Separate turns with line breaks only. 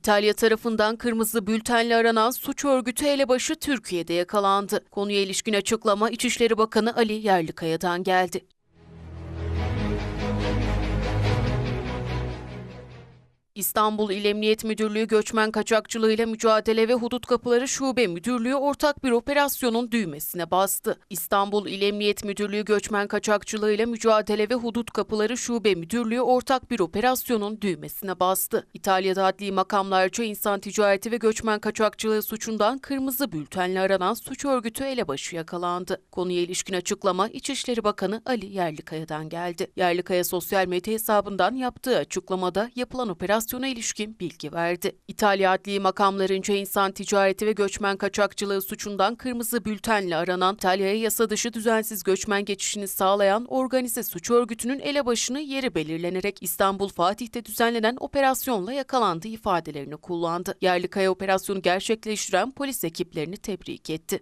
İtalya tarafından kırmızı bültenle aranan suç örgütü elebaşı Türkiye'de yakalandı. Konuya ilişkin açıklama İçişleri Bakanı Ali Yerlikaya'dan geldi. İstanbul İl Emniyet Müdürlüğü Göçmen Kaçakçılığıyla Mücadele ve Hudut Kapıları Şube Müdürlüğü ortak bir operasyonun düğmesine bastı. İstanbul İl Emniyet Müdürlüğü Göçmen Kaçakçılığıyla Mücadele ve Hudut Kapıları Şube Müdürlüğü ortak bir operasyonun düğmesine bastı. İtalya'da adli makamlarca insan ticareti ve göçmen kaçakçılığı suçundan kırmızı bültenle aranan suç örgütü elebaşı yakalandı. Konuya ilişkin açıklama İçişleri Bakanı Ali Yerlikaya'dan geldi. Yerlikaya sosyal medya hesabından yaptığı açıklamada yapılan operasyona ilişkin bilgi verdi. İtalya adli makamlarınca insan ticareti ve göçmen kaçakçılığı suçundan kırmızı bültenle aranan İtalya'ya yasa dışı düzensiz göçmen geçişini sağlayan organize suç örgütünün elebaşını yeri belirlenerek İstanbul Fatih'te düzenlenen operasyonla yakalandığı ifadelerini kullandı. Yerlikaya operasyonu gerçekleştiren polis ekiplerini tebrik etti.